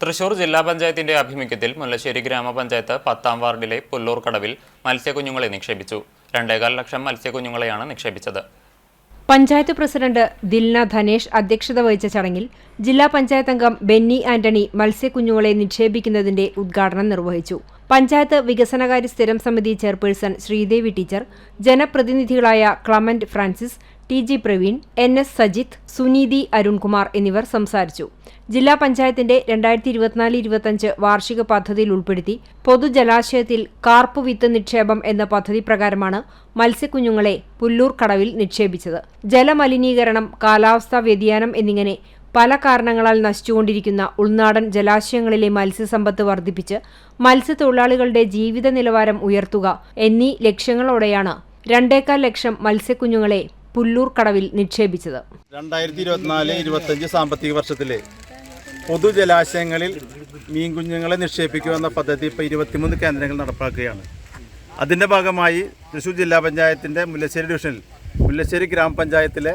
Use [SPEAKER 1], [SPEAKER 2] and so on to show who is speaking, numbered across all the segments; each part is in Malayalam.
[SPEAKER 1] തൃശൂർ ജില്ലാ പഞ്ചായത്തിന്റെ ആഭിമുഖ്യത്തിൽ മുല്ലശ്ശേരി ഗ്രാമപഞ്ചായത്ത് പത്താം വാർഡിലെ പുല്ലൂർ കടവിൽ മത്സ്യക്കുഞ്ഞുങ്ങളെ നിക്ഷേപിച്ചു. രണ്ടേകാൽ ലക്ഷം മത്സ്യക്കുഞ്ഞുങ്ങളെയാണ് നിക്ഷേപിച്ചത്.
[SPEAKER 2] പഞ്ചായത്ത് പ്രസിഡന്റ് ദിൽന ധനേഷ് അധ്യക്ഷത വഹിച്ച ചടങ്ങിൽ ജില്ലാ പഞ്ചായത്ത് അംഗം ബെന്നി ആന്റണി മത്സ്യക്കുഞ്ഞുങ്ങളെ നിക്ഷേപിക്കുന്നതിന്റെ ഉദ്ഘാടനം നിർവഹിച്ചു. പഞ്ചായത്ത് വികസനകാര്യ സ്ഥിരം സമിതി chairperson Sridevi teacher ജനപ്രതിനിധികളായ Clement Francis T G Praveen N S Sajith Suneethi Arunkumar എന്നിവർ സംസാരിച്ചു. ജില്ലാ പഞ്ചായത്തിന്റെ രണ്ടായിരത്തി ഇരുപത്തിനാല് ഇരുപത്തഞ്ച് വാർഷിക പദ്ധതിയിൽ ഉൾപ്പെടുത്തി പൊതുജലാശയത്തിൽ കാർപ്പ് വിത്ത് നിക്ഷേപം എന്ന പദ്ധതി പ്രകാരമാണ് മത്സ്യക്കുഞ്ഞുങ്ങളെ പുല്ലൂർ കടവിൽ നിക്ഷേപിച്ചത്. ജലമലിനീകരണം കാലാവസ്ഥാ വ്യതിയാനം എന്നിങ്ങനെ പല കാരണങ്ങളാൽ നശിച്ചുകൊണ്ടിരിക്കുന്ന ഉൾനാടൻ ജലാശയങ്ങളിലെ മത്സ്യസമ്പത്ത് വർദ്ധിപ്പിച്ച് മത്സ്യത്തൊഴിലാളികളുടെ ജീവിത നിലവാരം ഉയർത്തുക എന്നീ ലക്ഷ്യങ്ങളോടെയാണ് രണ്ടേക്കാൽ ലക്ഷം മത്സ്യക്കുഞ്ഞുങ്ങളെ പുല്ലൂർ കടവിൽ നിക്ഷേപിച്ചത്.
[SPEAKER 3] രണ്ടായിരത്തി ഇരുപത്തിനാല് ഇരുപത്തഞ്ച് സാമ്പത്തിക വർഷത്തിലെ പൊതുജലാശയങ്ങളിൽ മീൻ കുഞ്ഞുങ്ങളെ നിക്ഷേപിക്കുമെന്ന പദ്ധതി ഇപ്പോൾ ഇരുപത്തിമൂന്ന് കേന്ദ്രങ്ങൾ നടപ്പാക്കുകയാണ്. അതിന്റെ ഭാഗമായി തൃശ്ശൂർ ജില്ലാ പഞ്ചായത്തിന്റെ മുല്ലശ്ശേരി ഡിവിഷനിൽ മുല്ലശ്ശേരി ഗ്രാമപഞ്ചായത്തിലെ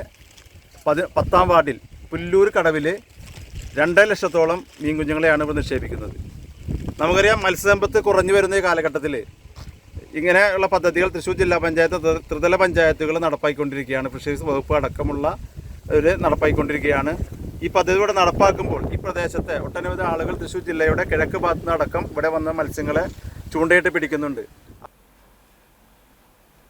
[SPEAKER 3] പതി പത്താം വാർഡിൽ പുല്ലൂർ കടവിൽ രണ്ടര ലക്ഷത്തോളം മീൻ കുഞ്ഞുങ്ങളെയാണ് ഇപ്പോൾ നിക്ഷേപിക്കുന്നത്. നമുക്കറിയാം മത്സ്യസമ്പത്ത് കുറഞ്ഞു വരുന്ന ഈ കാലഘട്ടത്തിൽ ഇങ്ങനെയുള്ള പദ്ധതികൾ തൃശ്ശൂർ ജില്ലാ പഞ്ചായത്ത് ത്രി- ത്രിതല പഞ്ചായത്തുകൾ നടപ്പാക്കിക്കൊണ്ടിരിക്കുകയാണ് ഫിഷറീസ് വകുപ്പ് അടക്കമുള്ള ഒരു നടപ്പാക്കിക്കൊണ്ടിരിക്കുകയാണ് ഈ പദ്ധതി ഇവിടെ നടപ്പാക്കുമ്പോൾ ഈ പ്രദേശത്തെ ഒട്ടനവധി ആളുകൾ തൃശ്ശൂർ ജില്ലയുടെ കിഴക്ക് ഭാഗത്ത് നിന്ന് അടക്കം ഇവിടെ വന്ന മത്സ്യങ്ങളെ ചൂണ്ടയിട്ട് പിടിക്കുന്നുണ്ട്.